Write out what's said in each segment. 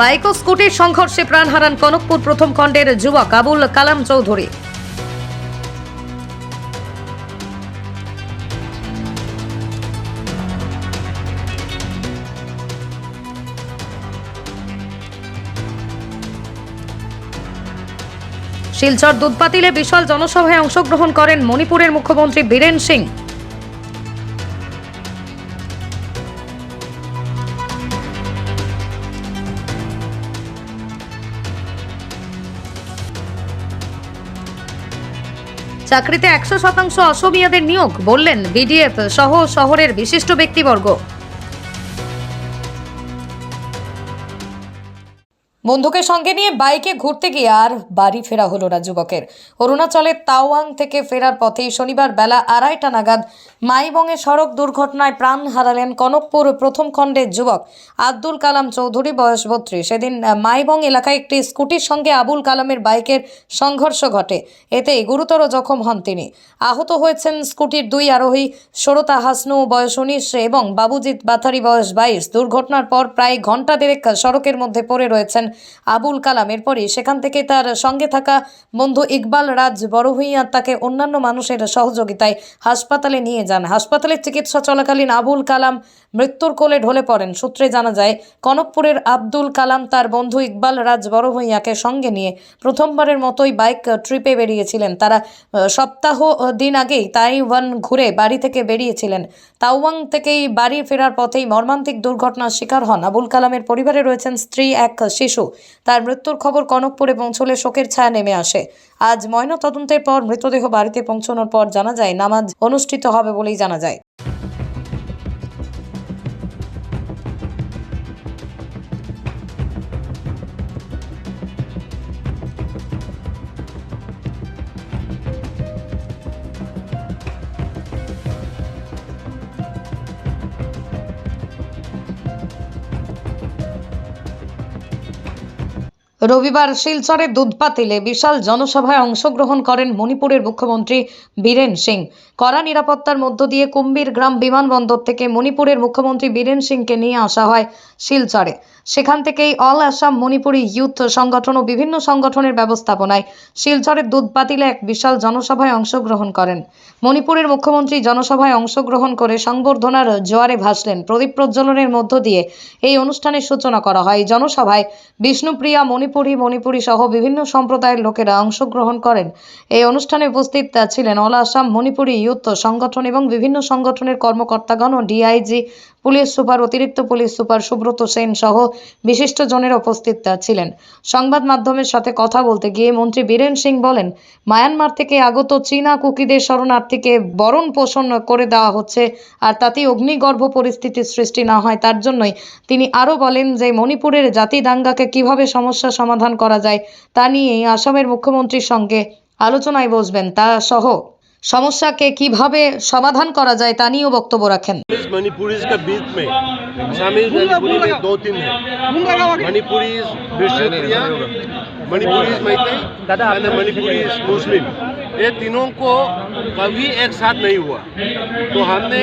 Bike ও স্কুটির সংঘর্ষে প্রাণ হারান কনকপুর প্রথম খণ্ডের যুবক আবুল কালাম চৌধুরী। শিলচর দুধপাতিলে বিশাল জনসভায় অংশগ্রহণ করেন মণিপুরের মুখ্যমন্ত্রী বীরেন সিং। চাকরিতে একশো শতাংশ অসমিয়াদের নিয়োগ, বললেন বিডিএফ সহ শহরের বিশিষ্ট ব্যক্তিবর্গ। বন্ধুকে সঙ্গে নিয়ে বাইকে ঘুরতে গিয়ে আর বাড়ি ফেরা হলো না যুবকের। অরুণাচলের তাওয়াং থেকে ফেরার পথে শনিবার বেলা আড়াইটা নাগাদ মাইবংয়ে সড়ক দুর্ঘটনায় প্রাণ হারালেন কনকপুর প্রথম খণ্ডের যুবক আব্দুল কালাম চৌধুরী, বয়স বত্রিশ। সেদিন মাইবং এলাকায় একটি স্কুটির সঙ্গে আবুল কালামের বাইকের সংঘর্ষ ঘটে। এতে গুরুতর জখম হন তিনি। আহত হয়েছেন স্কুটির দুই আরোহী সরতা হাসনু, বয়স উনিশ, এবং বাবুজিৎ বাথারি, বয়স বাইশ। দুর্ঘটনার পর প্রায় ঘণ্টা দেড়েক সড়কের মধ্যে পড়ে রয়েছেন আবুল কালাম। এরপরই সেখান থেকে তার সঙ্গে থাকা বন্ধু ইকবাল রাজ বড়ভূঁইয়া তাকে অন্যান্য মানুষের সহযোগিতায় হাসপাতালে নিয়ে যান হাসপাতালে চিকিৎসা চলাকালীন আবুল কালাম মৃত্যুর কোলে ঢলে পড়েন। সূত্রে জানা যায়, কনকপুরের আব্দুল কালাম তার বন্ধু ইকবাল রাজ বড়ভূঁইয়াকে সঙ্গে নিয়ে প্রথমবারের মতোই বাইক ট্রিপে বেরিয়েছিলেন। তারা সপ্তাহ দিন আগেই তাইওয়ান ঘুরে বাড়ি থেকে বেরিয়েছিলেন। তাওয়াং থেকেই বাড়ি ফেরার পথেই মর্মান্তিক দুর্ঘটনার শিকার হন আবুল কালামের পরিবারে রয়েছেন স্ত্রী, এক শিশু। তার মৃত্যুর খবর কনকপুরে পৌঁছলে শোকের ছায়া নেমে আসে। আজ ময়না তদন্তের পর মৃতদেহ বাড়িতে পৌঁছানোর পর জানা যায়, নামাজ অনুষ্ঠিত হবে বলেই জানা যায়। রবিবার শিলচরের দুধপাতিলে বিশাল জনসভায় অংশগ্রহণ করেন মণিপুরের মুখ্যমন্ত্রী বীরেন সিং। কড়া নিরাপত্তার মধ্য দিয়ে কুম্বির গ্রাম বিমানবন্দর থেকে মণিপুরের মুখ্যমন্ত্রী বীরেন সিংকে নিয়ে আসা হয় শিলচরে। সেখান থেকেই অল আসাম মণিপুরি ইউথ সংগঠন ও বিভিন্ন সংগঠনের ব্যবস্থাপনায় শিলচরের দুধপাতিলে এক বিশাল জনসভায় অংশগ্রহণ করেন। মণিপুরের মুখ্যমন্ত্রী জনসভায় অংশগ্রহণ করে সংবর্ধনার জোয়ারে ভাসলেন। প্রদীপ প্রজ্বলনের মধ্য দিয়ে এই অনুষ্ঠানের সূচনা করা হয়। জনসভায় বিষ্ণুপ্রিয়া, মণিপুরী মণিপুরী সহ বিভিন্ন সম্প্রদায়ের লোকেরা অংশগ্রহণ করেন। এই অনুষ্ঠানে উপস্থিত ছিলেন অল আসাম মণিপুরী ইউথ সংগঠন এবং বিভিন্ন সংগঠনের কর্মকর্তাগণ ও ডিআইজি, পুলিশ সুপার, অতিরিক্ত পুলিশ সুপার সুব্রত সেন সহ বিশিষ্ট জনের উপস্থিত ছিলেন। সংবাদ মাধ্যমের সাথে কথা বলতে গিয়ে মন্ত্রী বীরেন সিং বলেন, মায়ানমার থেকে আগত চীনা কুকিদের শরণার্থীকে বরণ পোষণ করে দেওয়া হচ্ছে আর তাতে অগ্নিগর্ভ পরিস্থিতির সৃষ্টি না হয় তার জন্যই তিনি আরও বলেন যে মণিপুরের জাতি দাঙ্গাকে কীভাবে সমস্যা সমাধান করা যায় তা নিয়ে আসামের মুখ্যমন্ত্রীর সঙ্গে আলোচনায় বসবেন তা সহ। সমস্যাকে কীভাবে সমাধান করা যায় তা নিয়েও বক্তব্য রাখেন। মণিপুরিজ মণিপুরিজ দাদা মণিপুরিজ মুসলিম। ये तीनों को कभी एक साथ नहीं हुआ। तो हमने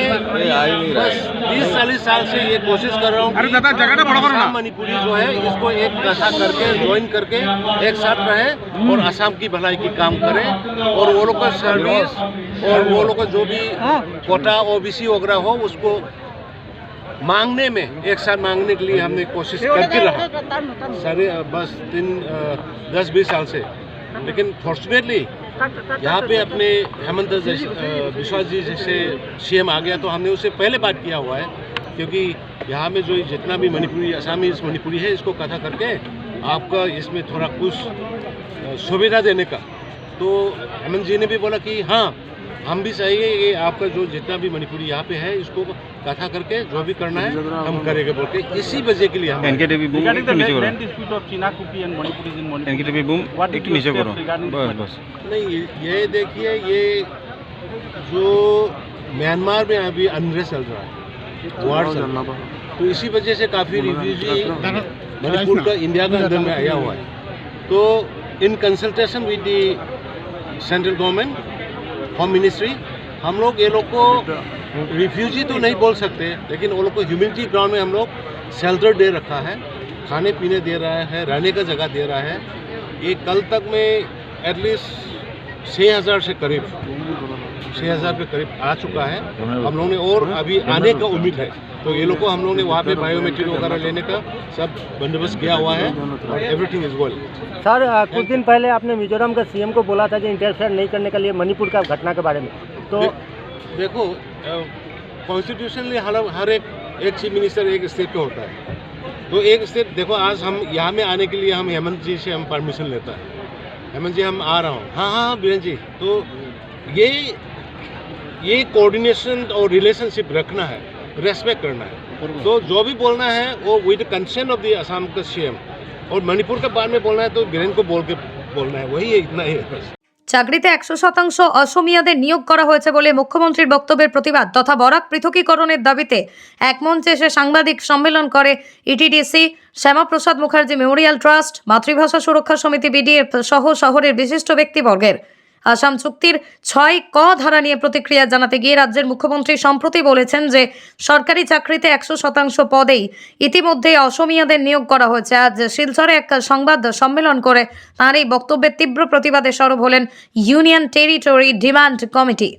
बस तीस चालीस साल से ये कोशिश कर रहा हूँ अरे दादा, जगह ना बड़ा करो ना। असम मणिपुरी जो है इसको एक कथा करके ज्वाइन करके एक साथ रहे और असम की भलाई की काम करें। और वो लोग का सर्विस और वो लोग का जो भी कोटा ओबीसी वगैरह हो उसको मांगने में एक साथ मांगने के लिए हमने कोशिश करके रहा। सारे बस तीन दस बीस साल से। लेकिन फॉर्चुनेटली यहाँ पे अपने हेमंत विश्वास जी जैसे सीएम आ गया तो हमने उससे पहले बात किया हुआ है, क्योंकि यहाँ में जो जितना भी मणिपुरी, असमी मणिपुरी है, इसको कथा करके आपका इसमें थोड़ा कुछ सुविधा देने का। तो हेमंत जी ने भी बोला कि हाँ हम भी चाहेंगे कि आपका जो जितना भी मणिपुरी यहाँ पे है इसको कथा करके जो भी करना है हम करेंगे बोल के। इसी वजह के लिए हम एनकेटीवी बूम एक नीचे करो। एनके टीवी बूम एक नीचे करो। बस बस। नहीं ये देखिए ये जो म्यांमार में अभी अनरेस्ट चल रहा है वार चल रहा है तो इसी वजह से काफ़ी रिफ्यूजी मणिपुर का इंडिया के अंदर में आया हुआ है। तो इन consultation with the central government home ministry हम लोग ये लोग को रिफ्यूजी तो नहीं बोल सकते, लेकिन वो लोग को ह्यूमिनिटी ग्राउंड में हम लोग शेल्टर दे रखा है, खाने पीने दे रहा है, रहने का जगह दे रहा है। ये कल तक में एटलीस्ट छः हज़ार से करीब छः हज़ार के करीब आ चुका है। हम लोगों ने और अभी आने का उम्मीद है। तो ये लोग को हम लोगों ने वहाँ पे बायोमेट्रिक वगैरह लेने का सब बंदोबस्त किया हुआ है और एवरीथिंग इज़ वेल सर कुछ दिन पहले आपने मिजोरम के सीएम को बोला था कि इंटरफेयर नहीं करने के लिए मणिपुर का घटना के बारे में। तो दे- देखो कॉन्स्टिट्यूशनली हर हर एक एक चीफ मिनिस्टर एक स्टेट का होता है। तो एक स्टेट देखो आज हम यहाँ में आने के लिए हम हेमंत जी से हम परमिशन लेता है। हेमंत जी हम आ रहा हूँ हाँ हाँ बीरेन जी तो ये ये कोऑर्डिनेशन और रिलेशनशिप रखना है रेस्पेक्ट करना है तो जो भी बोलना है वो with consent of the Assam का सीएम और मणिपुर के बारे में बोलना है तो बीरेन को बोल के बोलना है वही है इतना ही है बस চাকরিতে একশো শতাংশ অসমিয়াদের নিয়োগ করা হয়েছে বলে মুখ্যমন্ত্রীর বক্তব্যের প্রতিবাদ তথা বরাক পৃথকীকরণের দাবিতে এক মঞ্চে এসে সাংবাদিক সম্মেলন করে ETDC Shyamaprasad Mukherjee memorial trust মাতৃভাষা সুরক্ষা সমিতি বিডিএফ সহ শহরের বিশিষ্ট ব্যক্তিবর্গের আসাম চুক্তির ছয় ক ধারা নিয়ে প্রতিক্রিয়া জানাতে গিয়ে রাজ্যের মুখ্যমন্ত্রী সম্প্রতি বলেছেন যে সরকারি চাকরিতে একশো শতাংশ পদেই ইতিমধ্যে অসমিয়াদের নিয়োগ করা হয়েছে। আজ শিলচরে এক সংবাদ সম্মেলন করে তাঁর এই বক্তব্যের তীব্র প্রতিবাদে সরব হলেন ইউনিয়ন টেরিটরি ডিমান্ড কমিটি।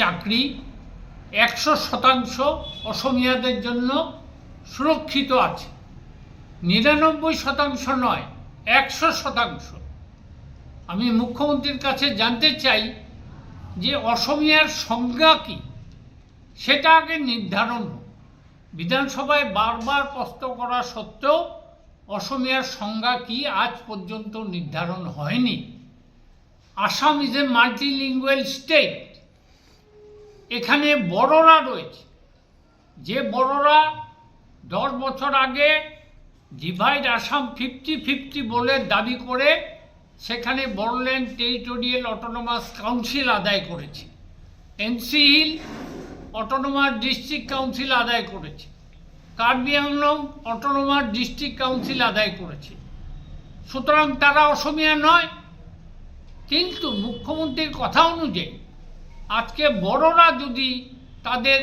চাকরি একশো শতাংশ অসমিয়াদের জন্য সুরক্ষিত আছে। নিরানব্বই শতাংশ নয়, একশো শতাংশ। আমি মুখ্যমন্ত্রীর কাছে জানতে চাই যে অসমিয়ার সংজ্ঞা কী? সেটা আগে নির্ধারণ হোক। বিধানসভায় বারবার প্রশ্ন করা সত্ত্বেও অসমিয়ার সংজ্ঞা কী আজ পর্যন্ত নির্ধারণ হয়নি। Assam is a multilingual state, এখানে বড়রা রয়েছে। যে বড়রা দশ বছর আগে ডিভাইড আসাম ফিফটি ফিফটি বলে দাবি করে সেখানে বড়ল্যান্ড টেরিটোরিয়াল অটোনোমাস কাউন্সিল আদায় করেছে। NC hill autonomous district council আদায় করেছে। Karbi Anglong autonomous district council আদায় করেছে। সুতরাং তারা অসমিয়া নয়, কিন্তু মুখ্যমন্ত্রীর কথা অনুযায়ী আজকে বড়রা যদি তাদের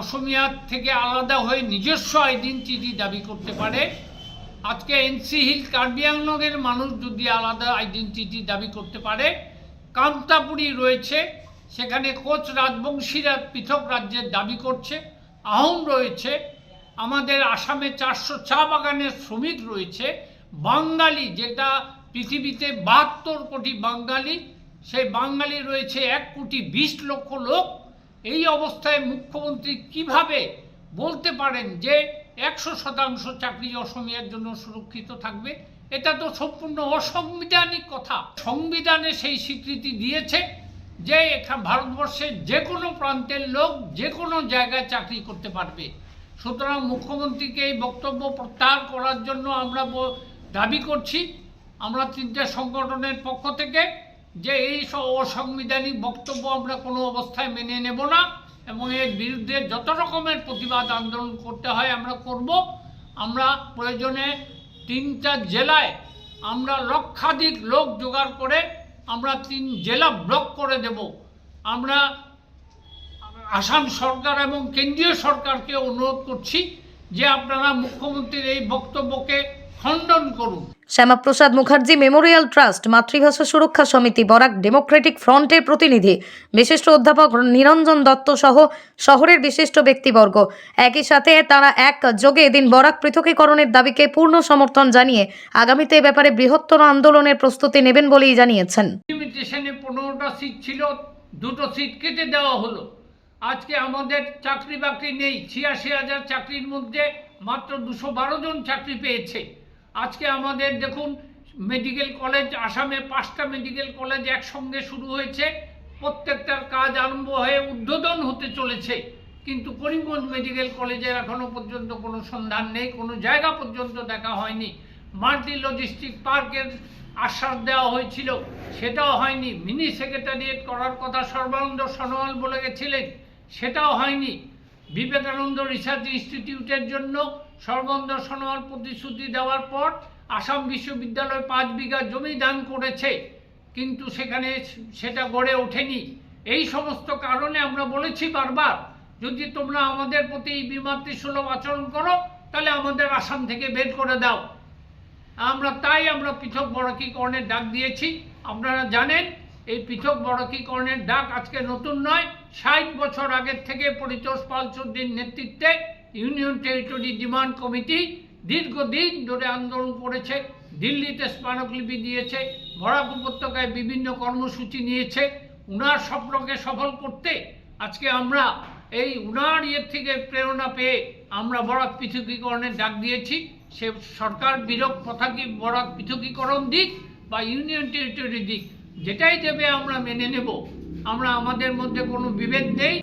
অসমিয়ার থেকে আলাদা হয়ে নিজস্ব আইডেন্টিটি দাবি করতে পারে আজকে এনসি হিল কার্বি আংলংয়ের মানুষ যদি আলাদা আইডেন্টিটি দাবি করতে পারে, কান্তাপুরি রয়েছে, সেখানে কোচ রাজবংশীরা পৃথক রাজ্যের দাবি করছে, আহোম রয়েছে, আমাদের আসামে চারশো চা বাগানের শ্রমিক রয়েছে, বাঙালি যেটা পৃথিবীতে বাহাত্তর কোটি বাঙালি, সেই বাঙালি রয়েছে এক কোটি বিশ লক্ষ লোক। এই অবস্থায় মুখ্যমন্ত্রী কীভাবে বলতে পারেন যে একশো শতাংশ চাকরি অসমিয়ার জন্য সুরক্ষিত থাকবে। এটা তো সম্পূর্ণ অসাংবিধানিক কথা। সংবিধানে সেই স্বীকৃতি দিয়েছে যে এখানে ভারতবর্ষের যে কোনো প্রান্তের লোক যে কোনো জায়গায় চাকরি করতে পারবে। সুতরাং মুখ্যমন্ত্রীকে এই বক্তব্য প্রত্যাহার করার জন্য আমরা দাবি করছি। আমরা তিনটে সংগঠনের পক্ষ থেকে যে এই সব অসাংবিধানিক বক্তব্য আমরা কোনো অবস্থায় মেনে নেব না। এবং এর বিরুদ্ধে যত রকমের প্রতিবাদ আন্দোলন করতে হয় আমরা করব। আমরা প্রয়োজনে তিনটা জেলায় আমরা লক্ষাধিক লোক জোগাড় করে আমরা তিন জেলা ব্লক করে দেব। আমরা আসাম সরকার এবং কেন্দ্রীয় সরকারকে অনুরোধ করছি যে আপনারা মুখ্যমন্ত্রীর এই বক্তব্যকে খণ্ডন করুন। শ্যামাপ্রসাদ মুখার্জি মেমোরিয়াল ট্রাস্ট মাতৃভাষা সুরক্ষা সমিতি বরাক ডেমোক্রেটিক ফ্রন্টের প্রতিনিধি বিশিষ্ট অধ্যাপক নিরঞ্জন দত্ত সহ শহরের বিশিষ্ট ব্যক্তিবর্গ। একই সাথে তারা এক যোগে এদিন বরাক পৃথকীকরণের দাবিকে পূর্ণ সমর্থন জানিয়ে আগামীতে এ ব্যাপারে বৃহত্তর আন্দোলনের প্রস্তুতি নেবেন বলেই জানিয়েছেন। পনেরোটা সিট ছিল দুটো সিট কেটে দেওয়া হলো। আজকে আমাদের চাকরি বাকরি নেই ছিয়াশি হাজার চাকরির মধ্যে মাত্র দুশো বারো জন চাকরি পেয়েছে। আজকে আমাদের দেখুন মেডিকেল কলেজ আসামে পাঁচটা মেডিকেল কলেজ একসঙ্গে শুরু হয়েছে। প্রত্যেকটার কাজ আরম্ভ হয়ে উদ্বোধন হতে চলেছে। কিন্তু করিমগঞ্জ মেডিকেল কলেজের এখনও পর্যন্ত কোনো সন্ধান নেই, কোনো জায়গা পর্যন্ত দেখা হয়নি। মাল্টি লজিস্টিক পার্কের আশ্বাস দেওয়া হয়েছিল, সেটাও হয়নি। মিনি সেক্রেটারিয়েট করার কথা সর্বানন্দ সনোয়াল বলে গেছিলেন, সেটাও হয়নি। বিবেকানন্দ রিসার্চ ইনস্টিটিউটের জন্য সর্বানন্দ সনোয়াল প্রতিশ্রুতি দেওয়ার পর আসাম বিশ্ববিদ্যালয় পাঁচ বিঘা জমি দান করেছে। কিন্তু সেখানে সেটা গড়ে ওঠেনি। এই সমস্ত কারণে আমরা বলেছি বারবার, যদি তোমরা আমাদের প্রতি বিমাতৃসুলভ আচরণ করো, তাহলে আমাদের আসাম থেকে বের করে দাও। আমরা তাই আমরা পৃথক বড়কীকরণের ডাক দিয়েছি। আপনারা জানেন, এই পৃথক বড়কীকরণের ডাক আজকে নতুন নয়। ষাট বছর আগের থেকে পরিতোষ পাল চৌধুরীর নেতৃত্বে ইউনিয়ন টেরিটরি ডিমান্ড কমিটি দীর্ঘদিন ধরে আন্দোলন করেছে, দিল্লিতে স্মারকলিপি দিয়েছে বরাক উপত্যকায় বিভিন্ন কর্মসূচি নিয়েছে। উনার স্বপ্নকে সফল করতে আজকে আমরা এই উনার ইয়ের থেকে প্রেরণা পেয়ে আমরা বরাক পৃথকীকরণের ডাক দিয়েছি। সে সরকার বিরোধ পথাকি বরাক পৃথকীকরণ দিক বা ইউনিয়ন টেরিটরি দিক, যেটাই দেবে আমরা মেনে নেব। আমরা আমাদের মধ্যে কোনো বিভেদ নেই।